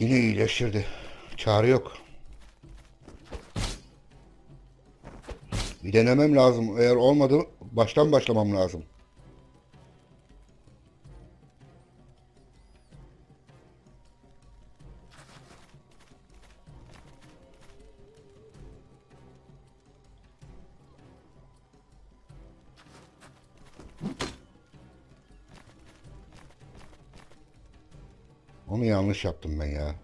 Yine iyileştirdi. Çare yok. Bir denemem lazım. Eğer olmadı baştan başlamam lazım. Onu yanlış yaptım ben ya.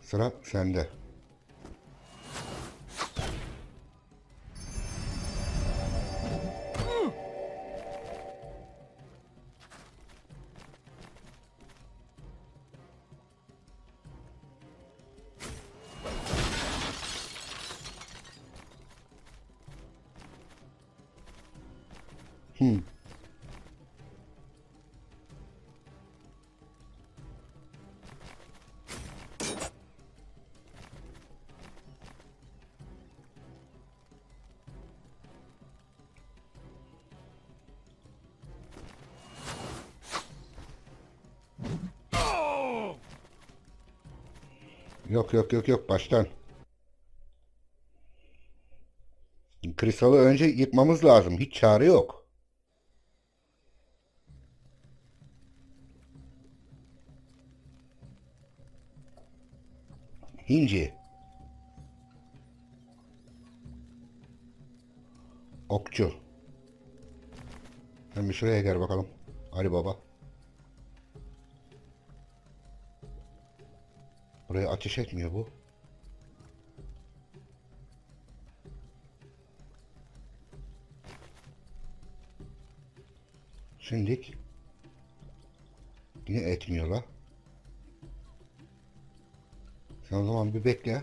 Sıra sende. Yok yok yok yok baştan. Kristalı önce yıkmamız lazım. Hiç çare yok. Hinci. Okçu. Bir şuraya gel bakalım. Ali Baba. Buraya ateş etmiyor bu. Şimdilik yine etmiyorlar. Sen o zaman bir bekle.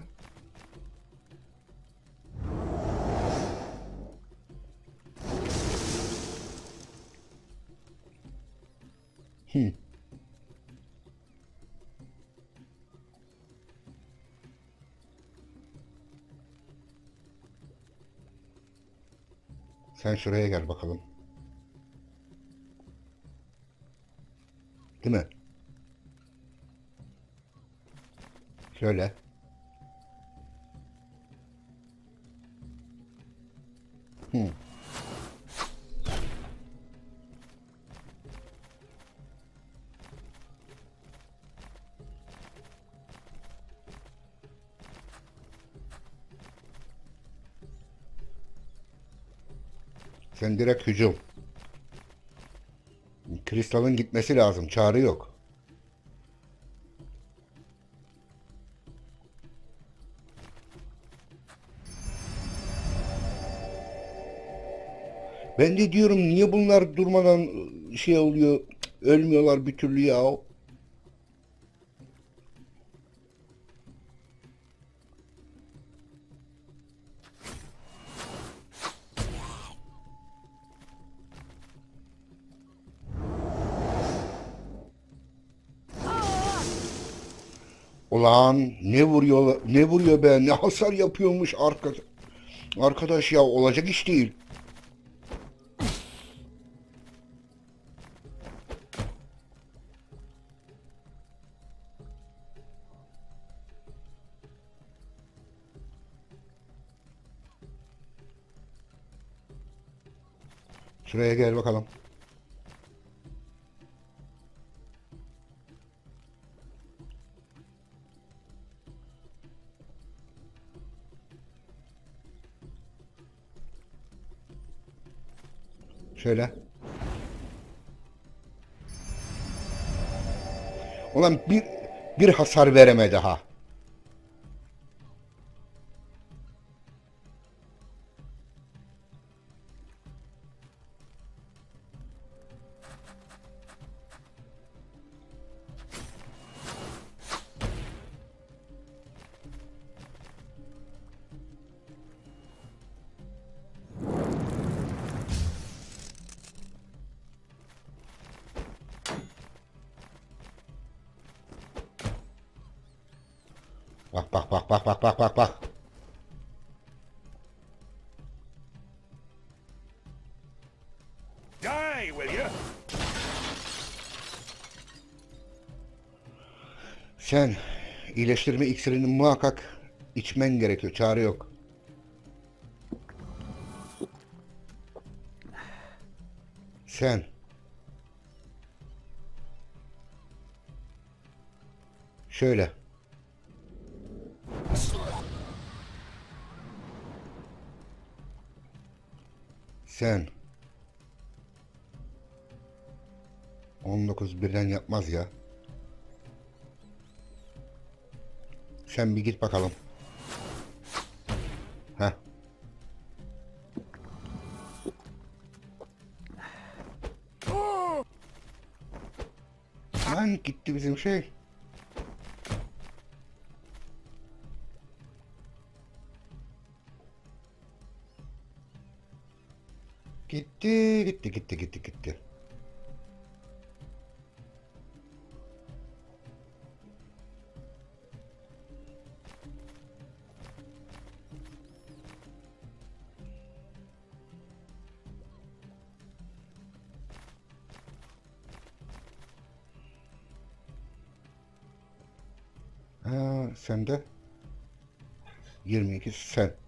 Sen şuraya gel bakalım. Değil mi? Şöyle. Sen direkt hücum. Kristalın gitmesi lazım. Çare yok. Ben de diyorum niye bunlar durmadan şey oluyor, ölmüyorlar bir türlü ya. Ulan ne vuruyor ne vuruyor be ne hasar yapıyormuş arkadaş. Arkadaş ya olacak iş değil. Şuraya gel bakalım. Şöyle. Ulan bir bir hasar veremedi ha. Bak bak bak bak bak bak bak bak. Die, will you? Sen iyileştirme iksirini muhakkak içmen gerekiyor. Çare yok. Sen şöyle sen 19 birden yapmaz ya. Sen bir git bakalım. Heh. Lan gitti bizim şey. Gitti, gitti, gitti, gitti. Ha, sen de 22 sen.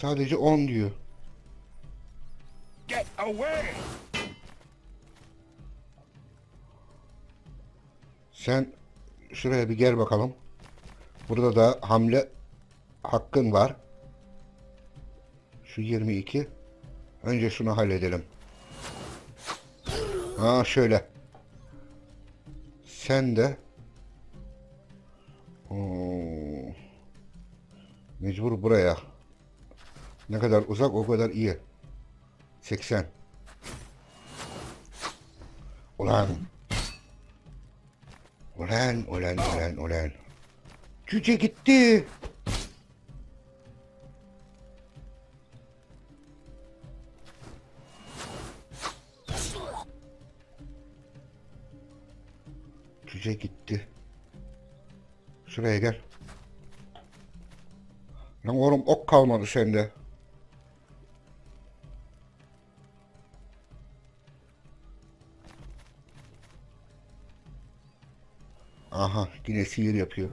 Sadece on diyor. Get away! Sen şuraya bir gel bakalım. Burada da hamle hakkın var. Şu 22. Önce şunu halledelim. Ha şöyle. Sen de Oo. Mecbur buraya. Ne kadar uzak o kadar iyi. 80. Ulan. Ulan ulan ulan ulan. Cüce gitti. Cüce gitti. Şuraya gel. Lan oğlum ok kalmadı sende. Aha yine sihir yapıyor.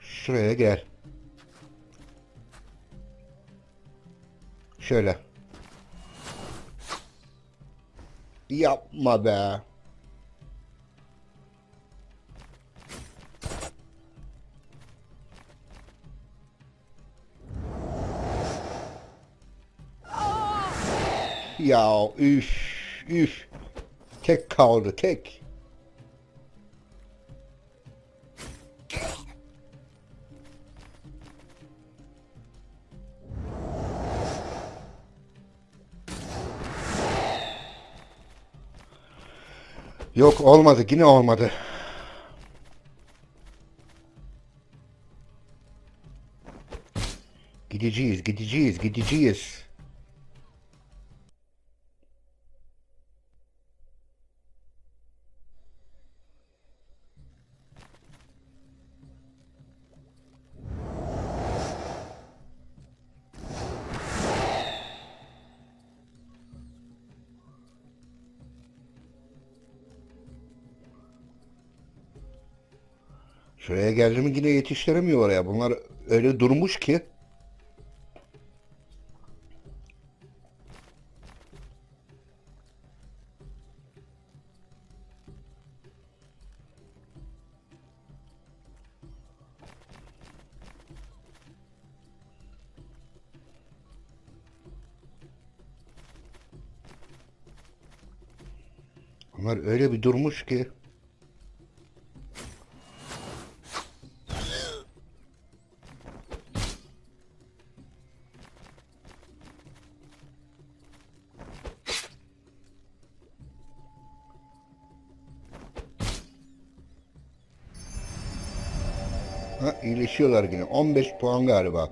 Şuraya gel. Şöyle. Yapma be. Ya üf üf. Tek kaldı tek. Yok olmadı yine olmadı. Gideceğiz gideceğiz gideceğiz. Şuraya geldi mi yine yetiştiremiyor oraya. Bunlar öyle durmuş ki. Bunlar öyle bir durmuş ki. Ha iyileşiyorlar yine. 15 puan galiba.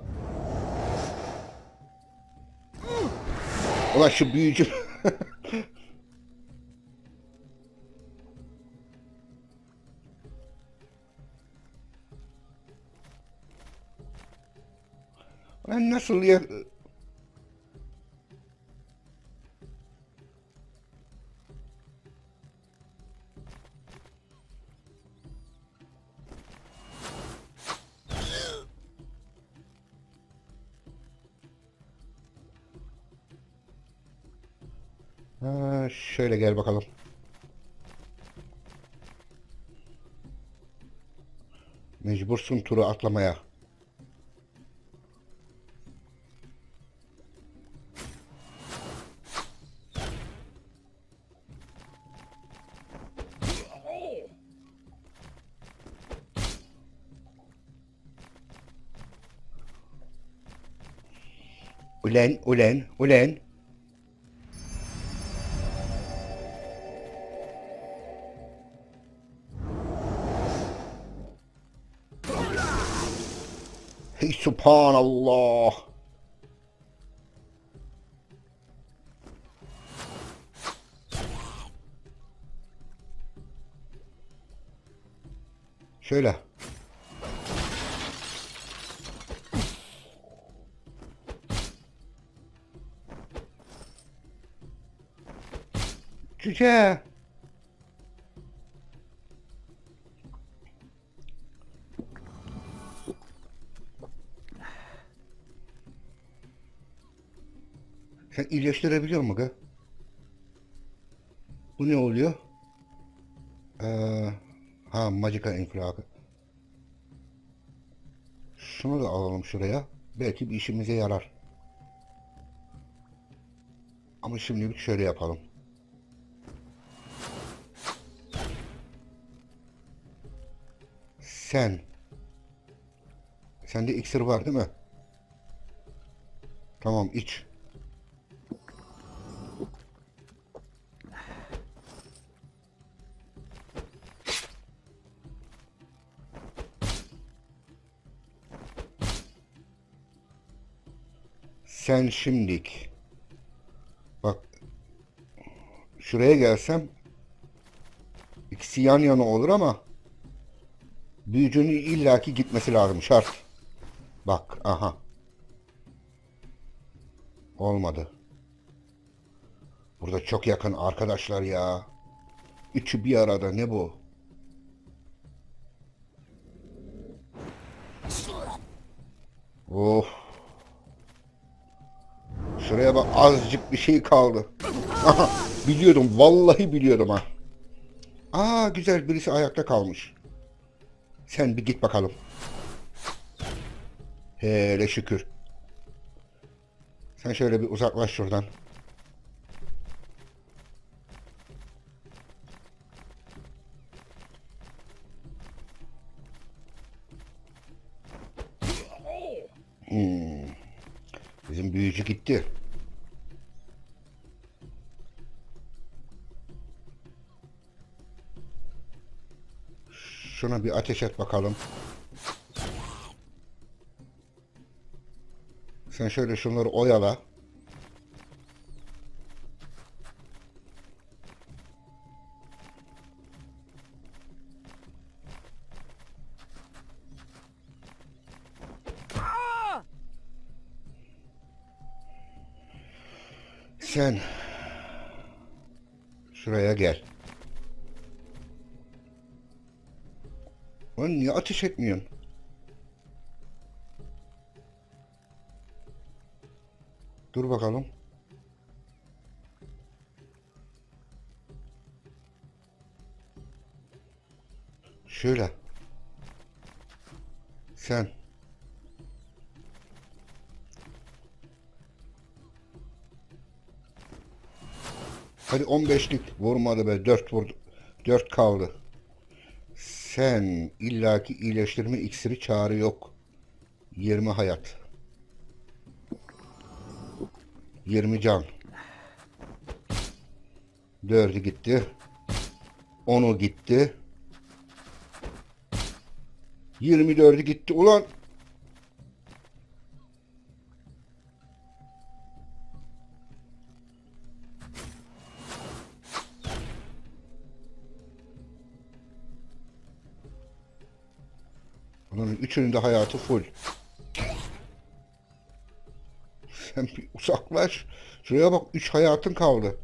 Ulan şu büyücü. Lan nasıl ya? Şöyle gel bakalım. Mecbursun turu atlamaya. Ulen, ulen, ulen. Subhanallah. Şöyle. Cüce. Sen iyileştirebiliyor musun ga? Bu ne oluyor? Ee, ha Magica infilakı. Şunu da alalım şuraya. Belki bir işimize yarar. Ama şimdilik şöyle yapalım. Sen. Sende iksir var değil mi? Tamam iç. Sen şimdik. Bak. Şuraya gelsem ikisi yan yana olur ama büyücünün illaki gitmesi lazım şart. Bak aha. Olmadı. Burada çok yakın arkadaşlar ya. Üçü bir arada ne bu? Of. Şuraya bak azıcık bir şey kaldı. Aha, biliyordum vallahi biliyordum ha. Aa güzel birisi ayakta kalmış. Sen bir git bakalım. Hele şükür. Sen şöyle bir uzaklaş şuradan. Hmm. Bizim büyücü gitti. Şuna bir ateş et bakalım. Sen şöyle şunları oyala. Şuraya gel. Lan niye ateş etmiyorsun? Dur bakalım. Şöyle. Sen. Hadi 15'lik vurmadı be. 4 vurdu. 4 kaldı. Sen illaki iyileştirme iksiri çağrı yok. 20 hayat. 20 can. 4'ü gitti. 10'u gitti. 24'ü gitti. Ulan Bunun üçünün de hayatı full. Sen bir uzaklaş. Şuraya bak üç hayatın kaldı.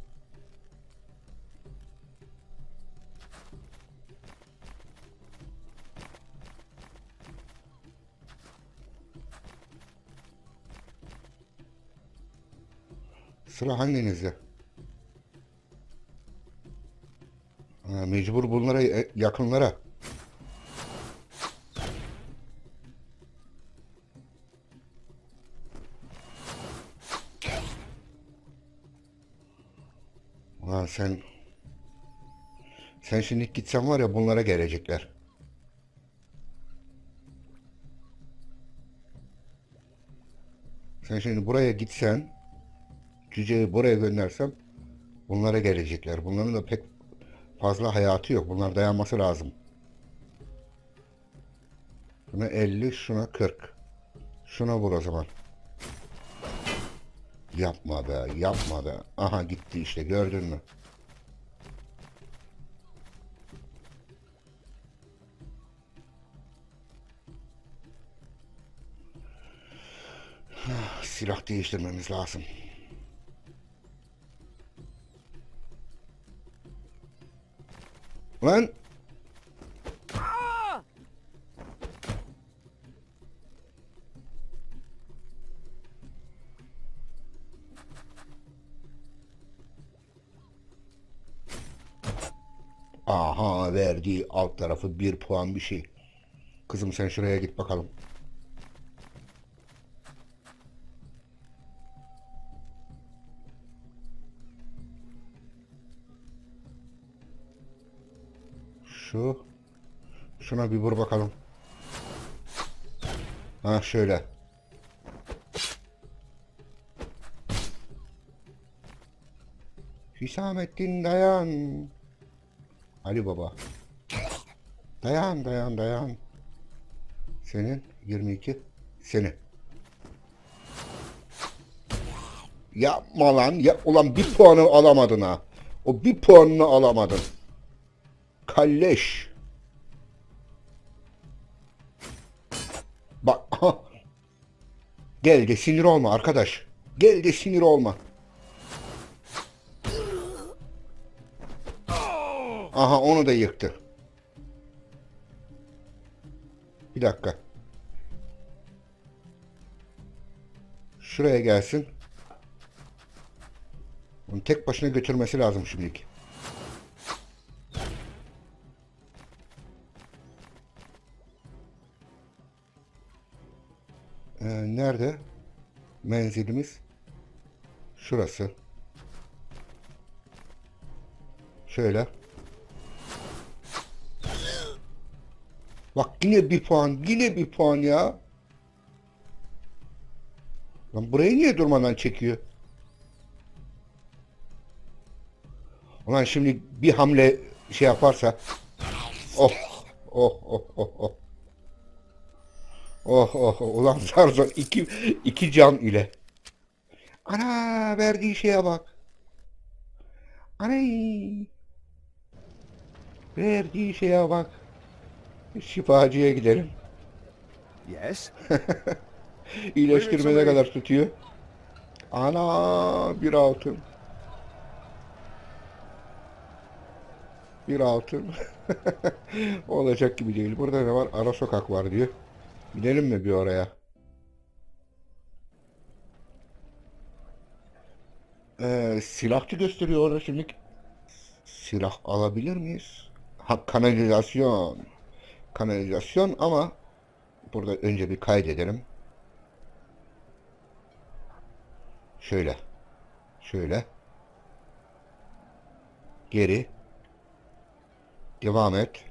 Sıra hanginizde? Ha, mecbur bunlara e, yakınlara. Ulan sen sen şimdi gitsen var ya bunlara gelecekler. Sen şimdi buraya gitsen cüceyi buraya göndersem bunlara gelecekler. Bunların da pek fazla hayatı yok. Bunlar dayanması lazım. Şuna 50, şuna 40. Şuna vur o zaman. Yapma be, yapma be. Aha gitti işte gördün mü? Ah, Silah değiştirmemiz lazım. Lan! Verdiği alt tarafı bir puan bir şey. Kızım sen şuraya git bakalım. Şu. Şuna bir vur bakalım. Ha şöyle. Hüsamettin dayan. Ali Baba. Dayan dayan dayan. Senin 22. Seni. Yapma lan. Ya, ulan bir puanı alamadın ha. O bir puanını alamadın. Kalleş. Bak. aha. Gel de sinir olma arkadaş. Gel de sinir olma. Aha onu da yıktı. Bir dakika. Şuraya gelsin. Onu tek başına götürmesi lazım şimdilik. Ee, nerede? Menzilimiz. Şurası. Şöyle. Bak yine bir puan, yine bir puan ya. Lan burayı niye durmadan çekiyor? Ulan şimdi bir hamle şey yaparsa. Oh, oh, oh, oh, oh. Oh, oh, oh. Ulan zar zor iki, iki can ile. Ana verdiği şeye bak. Anay. Verdiği şeye bak. Şifacıya gidelim. Yes. İyileştirme ne kadar tutuyor? Ana bir altın. Bir altın. Olacak gibi değil. Burada ne var? Ara sokak var diyor. Gidelim mi bir oraya? Ee, silahçı gösteriyor orada şimdi. Silah alabilir miyiz? Ha kanalizasyon. Kanalizasyon ama burada önce bir kaydedelim. Şöyle. Şöyle. Geri. Devam et.